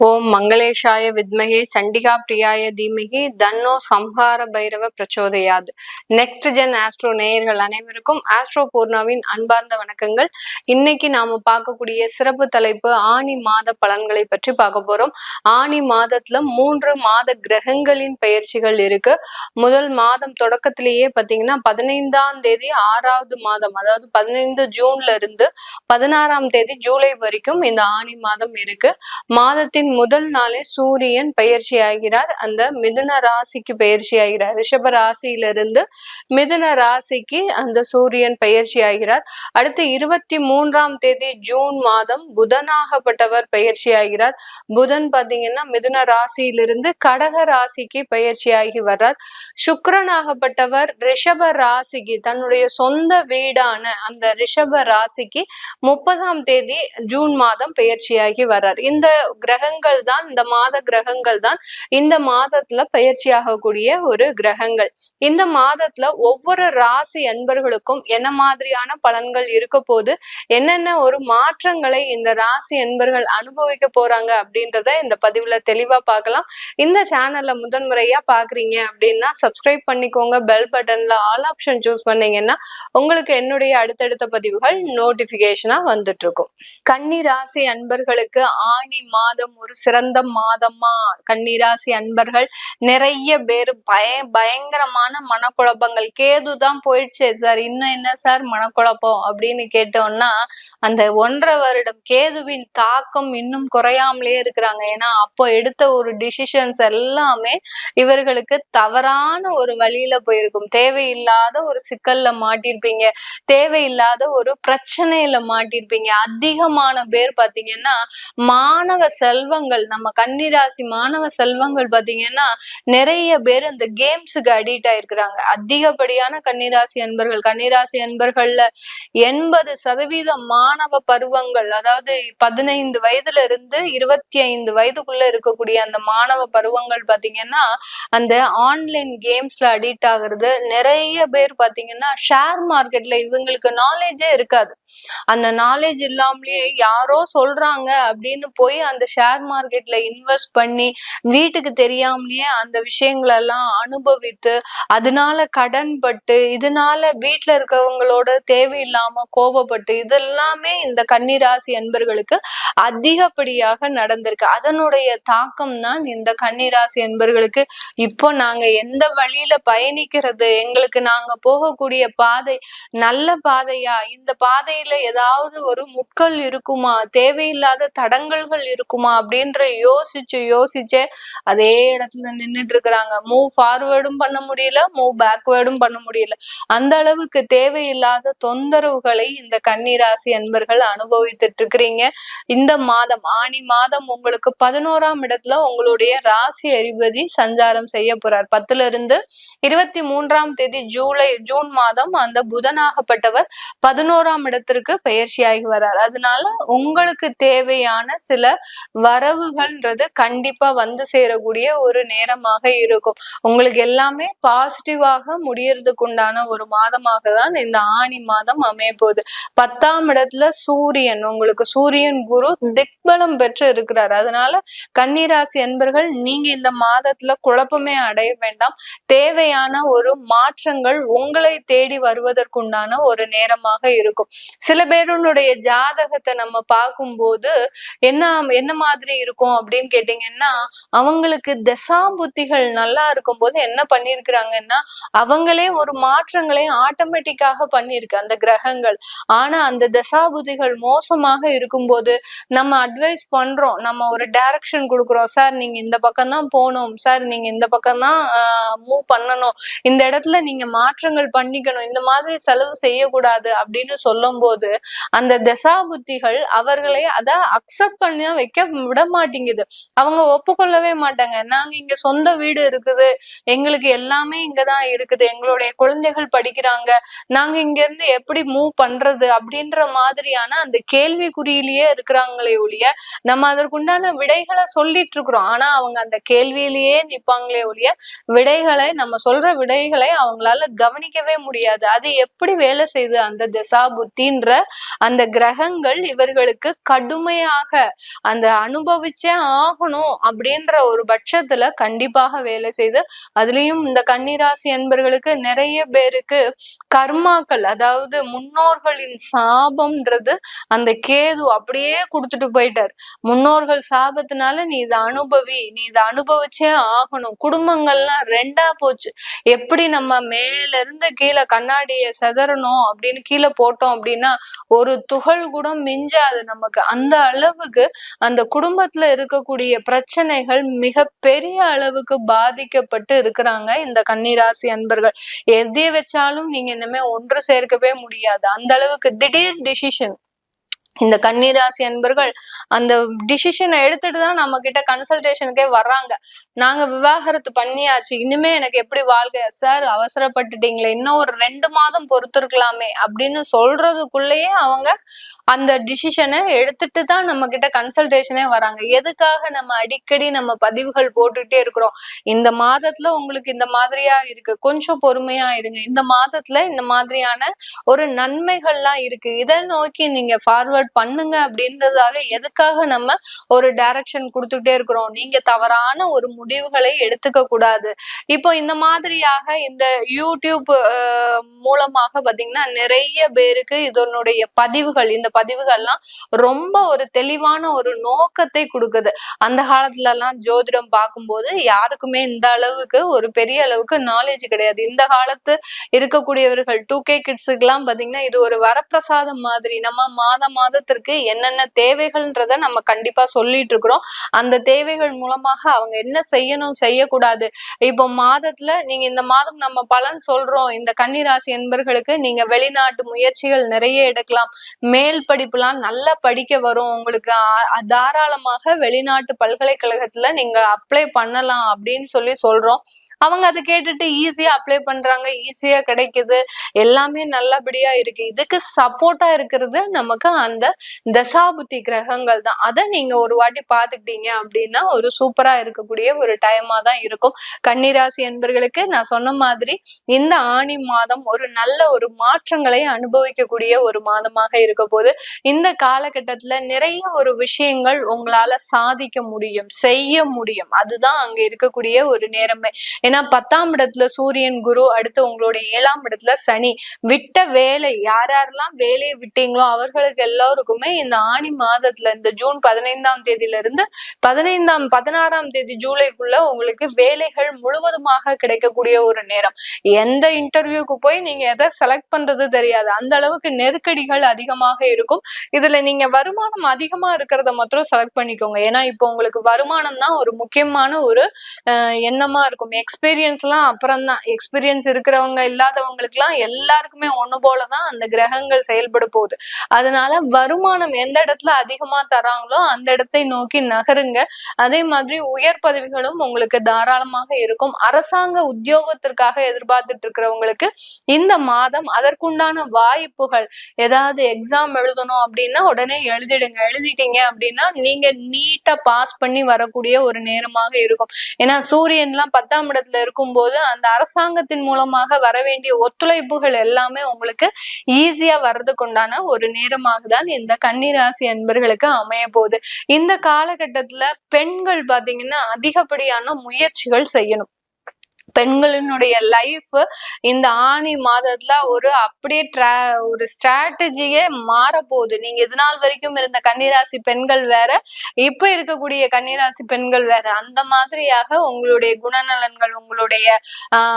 ஓம் மங்களேஷாய வித்மகே சண்டிகா பிரியாய தீமகி தன்னோ சம்ஹார பைரவ பிரச்சோதையாது. நெக்ஸ்ட் ஜென் ஆஸ்ட்ரோ நேயர்கள் அனைவருக்கும் ஆஸ்ட்ரோ பூர்ணாவின் அன்பார்ந்த வணக்கங்கள். இன்னைக்கு நாம பார்க்கக்கூடிய சிறப்பு தலைப்பு ஆணி மாத பலன்களை பற்றி பார்க்க போறோம். ஆணி மாதத்துல மூன்று மாத கிரகங்களின் பயிற்சிகள் இருக்கு. முதல் மாதம் தொடக்கத்திலேயே பாத்தீங்கன்னா பதினைந்தாம் தேதி ஆறாவது மாதம் அதாவது பதினைந்து ஜூன்ல இருந்து பதினாறாம் தேதி ஜூலை வரைக்கும் இந்த ஆணி மாதம் இருக்கு. மாதத்தின் மாதத்தின் முதல் நாளே சூரியன் பயிற்சி ஆகிறார் அந்த மிதுன ராசிக்கு பயிற்சி ஆகிறார் ரிஷப ராசியிலிருந்து மிதுன ராசிக்கு அந்த சூரியன் பயிற்சி ஆகிறார் அடுத்து இருபத்தி மூன்றாம் தேதி ஜூன் மாதம் புதனாகப்பட்டவர் பயிற்சி ஆகிறார் புதன் பார்த்தீங்கன்னா மிதுன ராசியிலிருந்து கடக ராசிக்கு பயிற்சி ஆகி வர்றார். சுக்கரனாகப்பட்டவர் ரிஷப ராசிக்கு தன்னுடைய சொந்த வீடான அந்த ரிஷப ராசிக்கு முப்பதாம் தேதி ஜூன் மாதம் பயிற்சியாகி வர்றார். இந்த கிரகங்கள் கிரகங்கள் தான் இந்த மாத கிரகங்கள் தான் இந்த மாதத்துல பயிற்சி ஆகக்கூடிய ஒரு கிரகங்கள். இந்த மாதத்துல ஒவ்வொரு ராசி அன்பர்களுக்கும் என்ன மாதிரியான பலன்கள் இருக்க போது என்னென்ன ஒரு மாற்றங்களை இந்த ராசி அன்பர்கள் அனுபவிக்க போறாங்க அப்படின்றத இந்த பதிவுல தெளிவா பார்க்கலாம். இந்த சேனல்ல முதன்முறையா பாக்குறீங்க அப்படின்னா சப்ஸ்கிரைப் பண்ணிக்கோங்க. பெல் பட்டன்ல ஆல் ஆப்ஷன் சூஸ் பண்ணீங்கன்னா உங்களுக்கு என்னுடைய அடுத்தடுத்த பதிவுகள் நோட்டிபிகேஷனா வந்துட்டு இருக்கும் கன்னி ராசி அன்பர்களுக்கு ஆணி மாதம் ஒரு சிறந்த மாதமா கன்னிராசி அன்பர்கள் நிறைய பேர் பய பயங்கரமான மனக்குழப்பங்கள். கேது தான் போயிடுச்சு. சார் இன்னும் என்ன சார் மனக்குழப்பம்? அப்படின்னு கேட்டோம்னா அந்த ஒன்றரை வருடம் கேதுவின் தாக்கம் இன்னும் குறையாமலே இருக்கிறாங்க. ஏன்னா அப்போ எடுத்த ஒரு டிசிஷன்ஸ் எல்லாமே இவர்களுக்கு தவறான ஒரு வழியில போயிருக்கும். தேவையில்லாத ஒரு சிக்கல்ல மாட்டிருப்பீங்க. தேவையில்லாத ஒரு பிரச்சனையில மாட்டிருப்பீங்க. அதிகமான பேர் பாத்தீங்கன்னா மாணவ செல்வ செல்வங்கள் நம்ம கன்னிராசி மாணவ செல்வங்கள் பாத்தீங்கன்னா நிறைய பேர் இந்த கேம்ஸுக்கு அடிக்ட் ஆயிருக்கிறாங்க. அதிகப்படியான கன்னிராசி அன்பர்கள் கன்னிராசி அன்பர்கள்ல எண்பது சதவீத மாணவ பருவங்கள் அதாவது பதினைந்து வயதுல இருந்து இருபத்தி ஐந்து வயதுக்குள்ள இருக்கக்கூடிய அந்த மாணவ பருவங்கள் பாத்தீங்கன்னா அந்த ஆன்லைன் கேம்ஸ்ல அடிக்ட் ஆகுறது. நிறைய பேர் பாத்தீங்கன்னா ஷேர் மார்க்கெட்ல இவங்களுக்கு நாலேஜே இருக்காது. அந்த நாலேஜ் இல்லாமலேயே யாரோ சொல்றாங்க அப்படின்னு போய் அந்த ஷேர் மார்க்கெட்ல இன்வெஸ்ட் பண்ணி வீட்டுக்கு தெரியாமலேயே அந்த விஷயங்கள் எல்லாம் அனுபவித்து அதனால கடன் பட்டு இதனால வீட்டுல இருக்கவங்களோட தேவையில்லாம கோபப்பட்டு இதெல்லாமே இந்த கன்னிராசி என்பர்களுக்கு அதிகப்படியாக நடந்திருக்கு. அதனுடைய தாக்கம் தான் இந்த கன்னிராசி என்பர்களுக்கு. இப்போ நாங்க எந்த வழியில பயணிக்கிறது எங்களுக்கு நாங்க போகக்கூடிய பாதை நல்ல பாதையா? இந்த பாதையில ஏதாவது ஒரு முட்கள் இருக்குமா? தேவையில்லாத தடங்கல்கள் இருக்குமா? அப்படி அப்படின்ற யோசிச்சு யோசிச்சு அதே இடத்துல நின்றுட்டு இருக்கிறாங்க மூவ் ஃபார்வேர்டும் பண்ண முடியல மூவ் பேக்வேர்டும் பண்ண முடியல. அந்த அளவுக்கு தேவையில்லாத தொந்தரவுகளை இந்த கன்னிராசி அன்பர்கள் அனுபவித்துட்டு இருக்கிறீங்க இந்த மாதம் ஆணி மாதம் உங்களுக்கு பதினோராம் இடத்துல உங்களுடைய ராசி அதிபதி சஞ்சாரம் செய்ய போறார். பத்துல இருந்து இருபத்தி மூன்றாம் தேதி ஜூலை ஜூன் மாதம் அந்த புதனாகப்பட்டவர் பதினோராம் இடத்திற்கு பயிற்சியாகி வர்றார் அதனால உங்களுக்கு தேவையான சில வர வரவுகள்ன்றது கண்டிப்பா வந்து சேரக்கூடிய ஒரு நேரமாக இருக்கும். உங்களுக்கு எல்லாமே பாசிட்டிவாக முடியறதுக்கு உண்டான ஒரு மாதமாக தான் இந்த ஆணி மாதம் அமைய போகுது பத்தாம் இடத்துல சூரியன் உங்களுக்கு சூரியன் குரு திக்பலம் பெற்று இருக்கிறார். அதனால கன்னிராசி அன்பர்கள் நீங்க இந்த மாதத்துல குழப்பமே அடைய வேண்டாம். தேவையான ஒரு மாற்றங்கள் உங்களை தேடி வருவதற்குண்டான ஒரு நேரமாக இருக்கும். சில பேருடைய ஜாதகத்தை நம்ம பார்க்கும்போது என்ன என்ன மாதிரி இருக்கும் அப்படின்னு கேட்டீங்கன்னா அவங்களுக்கு தசா புத்திகள் நல்லா இருக்கும் போது என்ன பண்ணிருக்கிறாங்கன்னா அவங்களே ஒரு மாற்றங்களையும் ஆட்டோமேட்டிக்காக பண்ணிருக்கு அந்த கிரகங்கள். ஆனா அந்த தசா புத்திகள் மோசமாக இருக்கும்போது நம்ம அட்வைஸ் பண்றோம். நம்ம ஒரு டைரக்ஷன் கொடுக்குறோம். சார் நீங்க இந்த பக்கம் தான் போகணும். சார் நீங்க இந்த பக்கம் தான் மூவ் பண்ணணும். இந்த இடத்துல நீங்க மாற்றங்கள் பண்ணிக்கணும். இந்த மாதிரி செலவு செய்யக்கூடாது அப்படின்னு சொல்லும் போது அந்த தசா புத்திகள் அவர்களை அதை அக்செப்ட் பண்ணி வைக்க விட மாட்டேங்குது அவங்க ஒப்புக்கொள்ளவே மாட்டாங்க. நாங்க இங்க சொந்த வீடு இருக்குது. எங்களுக்கு எல்லாமே இங்கதான் இருக்குது. எங்களுடைய குழந்தைகள் படிக்கிறாங்க. நாங்க இங்க இருந்து எப்படி மூவ் பண்றது அப்படின்ற மாதிரியான அந்த கேள்விக்குறியிலேயே இருக்கிறாங்களே ஒழிய நம்ம அதற்குண்டான விடைகளை சொல்லிட்டு இருக்கிறோம் ஆனா அவங்க அந்த கேள்வியிலேயே நிப்பாங்களே ஒழிய விடைகளை நம்ம சொல்ற விடைகளை அவங்களால கவனிக்கவே முடியாது. அது எப்படி வேலை செய்யுது அந்த திசா புத்தின்ற அந்த கிரகங்கள் இவர்களுக்கு கடுமையாக அந்த அனு அனுபவிச்சே ஆகணும் அப்படின்ற ஒரு பட்சத்துல கண்டிப்பாக வேலை செய்து அதுலயும் இந்த கன்னிராசி அன்பர்களுக்கு நிறைய பேருக்கு கர்மாக்கள் அதாவது முன்னோர்களின் சாபம்ன்றது அந்த கேது அப்படியே கொடுத்துட்டு போயிட்டார். முன்னோர்கள் சாபத்தினால நீ இதை அனுபவி நீ இதை அனுபவிச்சே ஆகணும். குடும்பங்கள்லாம் ரெண்டா போச்சு. எப்படி நம்ம மேல இருந்து கீழே கண்ணாடிய செதறணும் அப்படின்னு கீழே போட்டோம் அப்படின்னா ஒரு துகள் கூட மிஞ்சாது நமக்கு. அந்த அளவுக்கு அந்த குடும்பத்துல இருக்கக்கூடிய பிரச்சனைகள் மிக பெரிய அளவுக்கு பாதிக்கப்பட்டு இருக்கிறாங்க இந்த கன்னிராசி அன்பர்கள். எதை வச்சாலும் நீங்க இனிமே ஒன்று சேர்க்கவே முடியாது. அந்த அளவுக்கு திடீர் டிசிஷன் இந்த கன்னிராசி அன்பர்கள் அந்த டிசிஷனை எடுத்துட்டு தான் நம்ம கிட்ட கன்சல்டேஷனுக்கே வர்றாங்க. நாங்க விவாகரத்து பண்ணியாச்சு. இனிமே எனக்கு எப்படி வாழ்க்கை? சார் அவசரப்பட்டுட்டீங்களே. இன்னும் ஒரு ரெண்டு மாதம் பொறுத்திருக்கலாமே அப்படின்னு சொல்றதுக்குள்ளேயே அவங்க அந்த டிசிஷனை எடுத்துட்டு தான் நம்ம கிட்ட கன்சல்டேஷனே வராங்க. எதுக்காக நம்ம அடிக்கடி நம்ம பதிவுகள் போட்டுட்டே இருக்கிறோம்? இந்த மாதத்துல உங்களுக்கு இந்த மாதிரியா இருக்கு. கொஞ்சம் பொறுமையா இருங்க. இந்த மாதத்துல இந்த மாதிரியான ஒரு நன்மைகள்லாம் இருக்கு. இதை நோக்கி நீங்க ஃபார்வர்ட் பண்ணுங்க அப்படின்றதாக எதுக்காக நம்ம ஒரு டைரக்ஷன் கொடுத்துட்டே இருக்கிறோம்? நீங்க தவறான ஒரு முடிவுகளை எடுத்துக்க கூடாது. இப்போ இந்த மாதிரியாக இந்த யூடியூப் மூலமாக பாத்தீங்கன்னா நிறைய பேருக்கு இதனுடைய பதிவுகள் இந்த பதிவுகள்லாம் ரொம்ப ஒரு தெளிவான ஒரு நோக்கத்தை கொடுக்குது. அந்த காலத்துல எல்லாம் ஜோதிடம் பார்க்கும்போது யாருக்குமே இந்த அளவுக்கு ஒரு பெரிய அளவுக்கு நாலேஜ் கிடையாது. இந்த காலத்து இருக்கக்கூடியவர்கள் டூ கே கிட்ஸுக்கு எல்லாம் பாத்தீங்கன்னா இது ஒரு வரப்பிரசாதம் மாதிரி. நம்ம மாத மாதத்திற்கு என்னென்ன தேவைகள்ன்றத நம்ம கண்டிப்பா சொல்லிட்டு இருக்கிறோம் அந்த தேவைகள் மூலமாக அவங்க என்ன செய்யணும் செய்யக்கூடாது. இப்போ மாதத்துல நீங்க இந்த மாதம் நம்ம பலன் சொல்றோம். இந்த கன்னிராசி என்பர்களுக்கு நீங்க வெளிநாட்டு முயற்சிகள் நிறைய எடுக்கலாம். மேல் படிப்புலாம் நல்லா படிக்க வரும். உங்களுக்கு தாராளமாக வெளிநாட்டு பல்கலைக்கழகத்துல நீங்க அப்ளை பண்ணலாம் அப்படின்னு சொல்லி சொல்றோம். அவங்க அதை கேட்டுட்டு ஈஸியா அப்ளை பண்றாங்க. ஈஸியா கிடைக்குது. எல்லாமே நல்லபடியா இருக்கு. இதுக்கு சப்போர்ட்டா இருக்கிறது நமக்கு அந்த தசாபுத்தி கிரகங்கள் தான். அதை நீங்க ஒரு வாட்டி பாத்துக்கிட்டீங்க அப்படின்னா ஒரு சூப்பரா இருக்கக்கூடிய ஒரு டைமா தான் இருக்கும். கன்னிராசி என்பர்களுக்கு நான் சொன்ன மாதிரி இந்த ஆணி மாதம் ஒரு நல்ல ஒரு மாற்றங்களை அனுபவிக்கக்கூடிய ஒரு மாதமாக இருக்க போது இந்த காலகட்டத்துல நிறைய ஒரு விஷயங்கள் உங்களால சாதிக்க முடியும் செய்ய முடியும். அதுதான் அங்க இருக்கக்கூடிய ஒரு நேரமே. ஏன்னா பத்தாம் இடத்துல சூரியன் குரு அடுத்து உங்களுடைய ஏழாம் இடத்துல சனி. விட்ட வேலை யார் யாரெல்லாம் வேலையை விட்டீங்களோ அவர்களுக்கு எல்லோருக்குமே இந்த ஆணி மாதத்துல இந்த ஜூன் பதினைந்தாம் தேதியில இருந்து பதினைந்தாம் பதினாறாம் தேதி ஜூலைக்குள்ள உங்களுக்கு வேலைகள் முழுவதுமாக கிடைக்கக்கூடிய ஒரு நேரம். எந்த இன்டர்வியூக்கு போய் நீங்க எதை செலக்ட் பண்றது தெரியாது. அந்த அளவுக்கு நெருக்கடிகள் அதிகமாக இருக்கும். இதுல நீங்க வருமானம் அதிகமா இருக்கிறத மாத்திரம் செலக்ட் பண்ணிக்கோங்க. ஏன்னா இப்போ உங்களுக்கு வருமானம் தான் ஒரு முக்கியமான ஒரு எண்ணமா இருக்கும். எக்ஸ்பீரியன்ஸ் எல்லாம் அப்புறம் தான். எக்ஸ்பீரியன்ஸ் இருக்கிறவங்க இல்லாதவங்களுக்கு எல்லாம் எல்லாருக்குமே ஒண்ணு போலதான் அந்த கிரகங்கள் செயல்பட போகுது. அதனால வருமானம் எந்த இடத்துல அதிகமா தராங்களோ அந்த இடத்தை நோக்கி நகருங்க. அதே மாதிரி உயர் பதவிகளும் உங்களுக்கு தாராளமாக இருக்கும். அரசாங்க உத்தியோகத்திற்காக எதிர்பார்த்துட்டு இருக்கிறவங்களுக்கு இந்த மாதம் அதற்குண்டான வாய்ப்புகள் ஏதாவது எக்ஸாம் எழுதணும் அப்படின்னா உடனே எழுதிடுங்க. எழுதிட்டீங்க அப்படின்னா நீங்க நீட்டா பாஸ் பண்ணி வரக்கூடிய ஒரு நேரமாக இருக்கும். ஏன்னா சூரியன்லாம் பத்தாம் இடத்துல இருக்கும்போது அந்த அரசாங்கத்தின் மூலமாக வர வேண்டிய ஒத்துழைப்புகள் எல்லாமே உங்களுக்கு ஈஸியா வர்றதுக்குண்டான ஒரு நேரமாக தான் இந்த கன்னிராசி அன்பர்களுக்கு அமைய போகுது. இந்த காலகட்டத்துல பெண்கள் பாத்தீங்கன்னா அதிகப்படியான முயற்சிகள் செய்யணும். பெண்களினுடைய லைஃப் இந்த ஆணி மாதத்துல ஒரு அப்படியே ட்ரா ஒரு ஸ்ட்ராட்டஜியே மாறப்போகுது. நீங்க இது நாள் வரைக்கும் இருந்த கன்னிராசி பெண்கள் வேற இப்ப இருக்கக்கூடிய கன்னிராசி பெண்கள் வேற அந்த மாதிரியாக உங்களுடைய குணநலன்கள் உங்களுடைய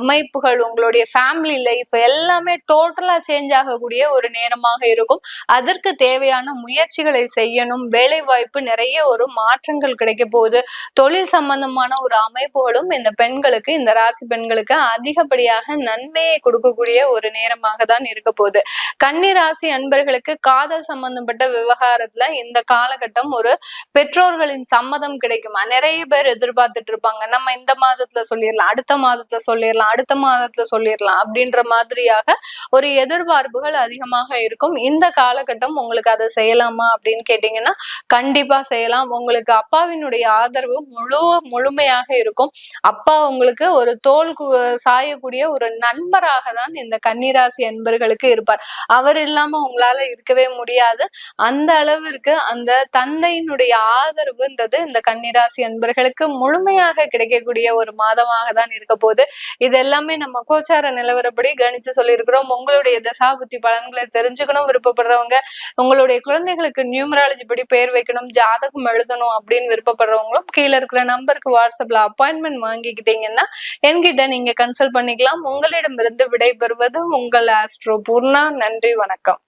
அமைப்புகள் உங்களுடைய ஃபேமிலி லைஃப் எல்லாமே டோட்டலா சேஞ்ச் ஆகக்கூடிய ஒரு நேரமாக இருக்கும். அதற்கு தேவையான முயற்சிகளை செய்யணும். வேலை வாய்ப்பு நிறைய ஒரு மாற்றங்கள் கிடைக்க போகுது. தொழில் சம்பந்தமான ஒரு அமைப்புகளும் இந்த பெண்களுக்கு இந்த ராசி ராசி பெண்களுக்கு அதிகப்படியாக நன்மையை கொடுக்கக்கூடிய ஒரு நேரமாக தான் இருக்க போகுது. கன்னி ராசி அன்பர்களுக்கு காதல் சம்பந்தப்பட்ட விவகாரத்துல இந்த காலகட்டம் ஒரு பெற்றோர்களின் சம்மதம் கிடைக்குமா. நிறைய பேர் எதிர்பார்த்துட்டு இருப்பாங்க. நம்ம இந்த மாதத்துல சொல்லிடலாம் அடுத்த மாதத்துல சொல்லிடலாம் அடுத்த மாதத்துல சொல்லிடலாம் அப்படின்ற மாதிரியாக ஒரு எதிர்பார்ப்புகள் அதிகமாக இருக்கும். இந்த காலகட்டம் உங்களுக்கு அதை செய்யலாமா அப்படின்னு கேட்டீங்கன்னா கண்டிப்பா செய்யலாம். உங்களுக்கு அப்பாவினுடைய ஆதரவு முழு முழுமையாக இருக்கும். அப்பா உங்களுக்கு ஒரு தோல் கு- சாயக்கூடிய ஒரு நண்பராக தான் இந்த கன்னிராசி அன்பர்களுக்கு இருப்பார். அவர் இல்லாம உங்களால இருக்கவே முடியாது. அந்த அளவிற்கு அந்த தந்தையினுடைய ஆதரவுன்றது இந்த கன்னிராசி அன்பர்களுக்கு முழுமையாக கிடைக்கக்கூடிய ஒரு மாதமாக தான் இருக்க போகுது. இது எல்லாமே நம்ம கோச்சார நிலவரப்படி கணிச்சு சொல்லியிருக்கிறோம். உங்களுடைய தசாபுத்தி பலன்களை தெரிஞ்சுக்கணும் விருப்பப்படுறவங்க உங்களுடைய குழந்தைகளுக்கு நியூமராலஜி படி பேர் வைக்கணும் ஜாதகம் எழுதணும் அப்படின்னு விருப்பப்படுறவங்களும் கீழே இருக்கிற நம்பருக்கு வாட்ஸ்அப்ல அப்பாயின்மெண்ட் வாங்கிக்கிட்டீங்கன்னா என்கிட்ட நீங்க கன்சல்ட் பண்ணிக்கலாம். உங்களிடமிருந்து விடைபெறுவது உங்கள் ஆஸ்ட்ரோ பூர்ணா. நன்றி வணக்கம்.